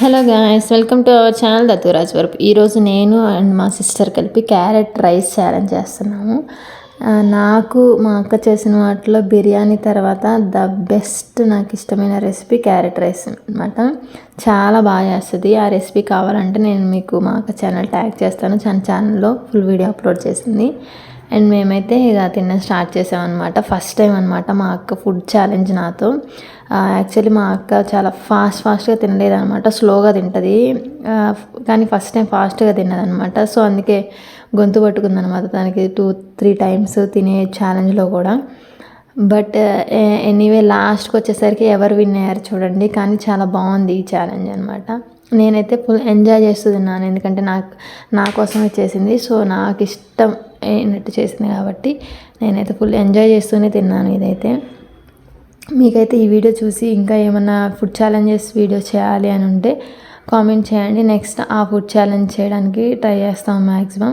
Hello guys welcome to our channel Datturaj Varapu. ఈరోజు నేను and మా సిస్టర్ కలిపి క్యారెట్ రైస్ ఛాలెంజ్ చేస్తున్నాము. నాకు మా అక్క చేసిన వాటిలో బిర్యానీ తర్వాత ద బెస్ట్ నాకు ఇష్టమైన రెసిపీ క్యారెట్ రైస్ అనమాట చాలా బాగా చేస్తుంది. ఆ రెసిపీ కావాలంటే నేను మీకు మా అక్క ఛానల్ ట్యాగ్ చేస్తాను. ఛానల్లో ఫుల్ వీడియో అప్లోడ్ చేసింది. అండ్ మేమైతే ఇక తినడం స్టార్ట్ చేసామన్నమాట. ఫస్ట్ టైం అనమాట మా అక్క ఫుడ్ ఛాలెంజ్ నాతో. యాక్చువల్లీ మా అక్క చాలా ఫాస్ట్ ఫాస్ట్గా తినలేదనమాట స్లోగా తింటుంది. కానీ ఫస్ట్ టైం ఫాస్ట్గా తిన్నదనమాట సో అందుకే గొంతు పట్టుకుందనమాట దానికి టూ త్రీ టైమ్స్ తినే ఛాలెంజ్లో కూడా. బట్ ఎనీవే లాస్ట్కి వచ్చేసరికి ఎవరు విన్ అయ్యారు చూడండి. కానీ చాలా బాగుంది ఈ ఛాలెంజ్ అనమాట నేనైతే ఫుల్ ఎంజాయ్ చేస్తూ తిన్నాను. ఎందుకంటే నాకు నా కోసమే చేసింది. సో నాకు ఇష్టం అయినట్టు చేసింది కాబట్టి నేనైతే ఫుల్ ఎంజాయ్ చేస్తూనే తిన్నాను ఇదైతే. మీకైతే ఈ వీడియో చూసి ఇంకా ఏమన్నా ఫుడ్ ఛాలెంజెస్ వీడియో చేయాలి అని ఉంటే కామెంట్ చేయండి. నెక్స్ట్ ఆ ఫుడ్ ఛాలెంజ్ చేయడానికి ట్రై చేస్తాం మ్యాక్సిమం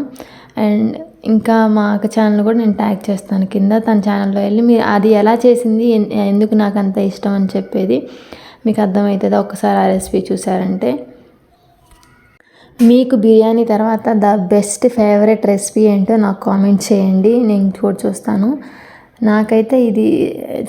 అండ్ ఇంకా మా అక్క ఛానల్ కూడా నేను ట్యాగ్ చేస్తాను. కింద తన ఛానల్లో వెళ్ళి మీరు అది ఎలా చేసింది ఎందుకు నాకు అంత ఇష్టం అని చెప్పేది మీకు అర్థమవుతుంది? ఒక్కసారి ఆ రెసిపీ చూసారంటే మీకు బిర్యానీ తర్వాత ద బెస్ట్ ఫేవరెట్ రెసిపీ ఏంటో నాకు కామెంట్ చేయండి నేను కూడా చూస్తాను. నాకైతే ఇది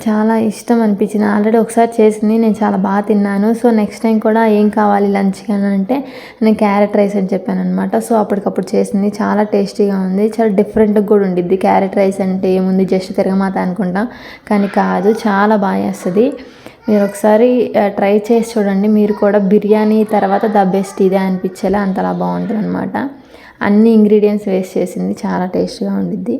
చాలా ఇష్టం అనిపించింది. ఆల్రెడీ ఒకసారి చేసింది నేను చాలా బాగా తిన్నాను. సో నెక్స్ట్ టైం కూడా ఏం కావాలి లంచ్కి అని అంటే నేను క్యారెట్ రైస్ అని చెప్పాను అనమాట సో అప్పటికప్పుడు చేసింది. చాలా టేస్టీగా ఉంది. చాలా డిఫరెంట్గా కూడా ఉండిద్ది. క్యారెట్ రైస్ అంటే ఏముంది? జస్ట్ తిరగమాత అనుకుంటాం. కానీ కాదు చాలా బాగా వేస్తుంది మీరు ఒకసారి ట్రై చేసి చూడండి. మీరు కూడా బిర్యానీ తర్వాత ద బెస్ట్ ఇదే అనిపించేలా అంతలా బాగుంటుంది అనమాట అన్ని ఇంగ్రీడియంట్స్ వేస్ట్ చేసింది. చాలా టేస్ట్గా ఉండిద్ది.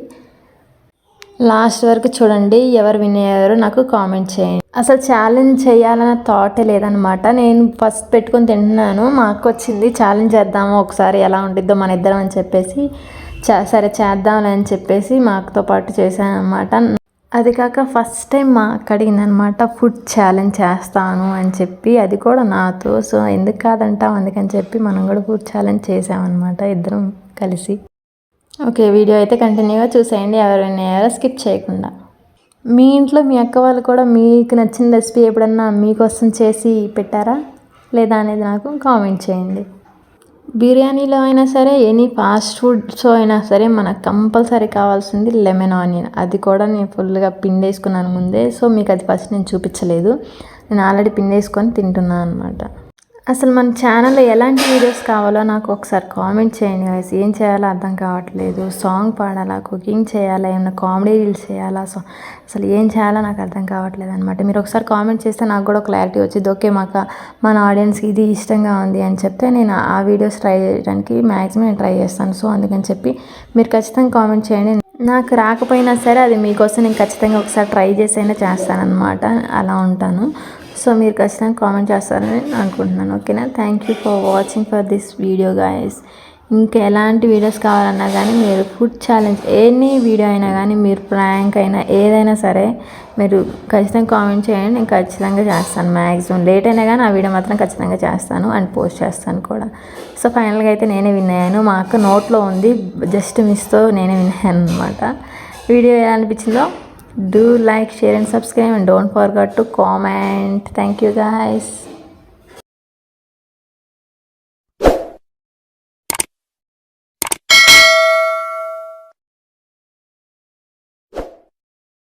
లాస్ట్ వరకు చూడండి ఎవరు వినేవారు నాకు కామెంట్ చేయండి. అసలు ఛాలెంజ్ చేయాలన్న థాటే లేదనమాట నేను ఫస్ట్ పెట్టుకొని తింటున్నాను. మా అక్క వచ్చింది ఛాలెంజ్ చేద్దాము ఒకసారి ఎలా ఉండిద్దో మన ఇద్దరం అని చెప్పేసి సరే చేద్దాంలే అని చెప్పేసి మా అక్కతో పాటు చేశాను అనమాట అది కాక ఫస్ట్ టైం మా అక్క అడిగిందనమాట ఫుడ్ ఛాలెంజ్ చేస్తాను అని చెప్పి. అది కూడా నాతో. సో ఎందుకు కాదంటాం అందుకని చెప్పి మనం కూడా ఫుడ్ ఛాలెంజ్ చేసామన్నమాట ఇద్దరం కలిసి. ఓకే వీడియో అయితే కంటిన్యూగా చూసేయండి. ఎవరైనా ఎవరో స్కిప్ చేయకుండా. మీ ఇంట్లో మీ అక్క వాళ్ళు కూడా మీకు నచ్చిన రెసిపీ ఎప్పుడన్నా మీకోసం చేసి పెట్టారా? లేదా అనేది నాకు కామెంట్ చేయండి. బిర్యానీలో అయినా సరే ఎనీ ఫాస్ట్ ఫుడ్స్ అయినా సరే మనకు కంపల్సరీ కావాల్సింది లెమన్ ఆనియన్. అది కూడా నేను ఫుల్గా పిండేసుకున్నాను ముందే సో మీకు అది ఫస్ట్ నేను చూపించలేదు. నేను ఆల్రెడీ పిండేసుకొని తింటున్నాను అనమాట అసలు మన ఛానల్లో ఎలాంటి వీడియోస్ కావాలో నాకు ఒకసారి కామెంట్ చేయండి guys. ఏం చేయాలో అర్థం కావట్లేదు. సాంగ్ పాడాలా కుకింగ్ చేయాలా ఏమైనా కామెడీ రీల్స్ చేయాలా? సో అసలు ఏం చేయాలో నాకు అర్థం కావట్లేదు అనమాట మీరు ఒకసారి కామెంట్ చేస్తే నాకు కూడా క్లారిటీ వచ్చింది. ఓకే మాకు మన ఆడియన్స్కి ఇది ఇష్టంగా ఉంది అని చెప్తే నేను ఆ వీడియోస్ ట్రై చేయడానికి మ్యాక్సిమం నేను ట్రై చేస్తాను. సో అందుకని చెప్పి మీరు ఖచ్చితంగా కామెంట్ చేయండి. నాకు రాకపోయినా సరే అది మీకోసం నేను ఖచ్చితంగా ఒకసారి ట్రై చేసైనా చేస్తానన్నమాట. అలా ఉంటాను. సో మీరు ఖచ్చితంగా కామెంట్ చేస్తారని అనుకుంటున్నాను ఓకేనా? Thank you for watching for this video guys ఇంకా ఎలాంటి వీడియోస్ కావాలన్నా కానీ మీరు ఫుడ్ ఛాలెంజ్ ఎనీ వీడియో అయినా కానీ మీరు ప్రాంక్ అయినా ఏదైనా సరే మీరు ఖచ్చితంగా కామెంట్ చేయండి. నేను ఖచ్చితంగా చేస్తాను మ్యాక్సిమం లేట్ అయినా కానీ ఆ వీడియో మాత్రం ఖచ్చితంగా చేస్తాను అండ్ పోస్ట్ చేస్తాను కూడా. సో ఫైనల్గా అయితే నేనే విన్ అయ్యాను. మా అక్క నోట్లో ఉంది జస్ట్ మిస్తో నేనే విన్ అయ్యాను అనమాట వీడియో ఎలా అనిపించిందో do like share and subscribe and don't forget to comment. Thank you guys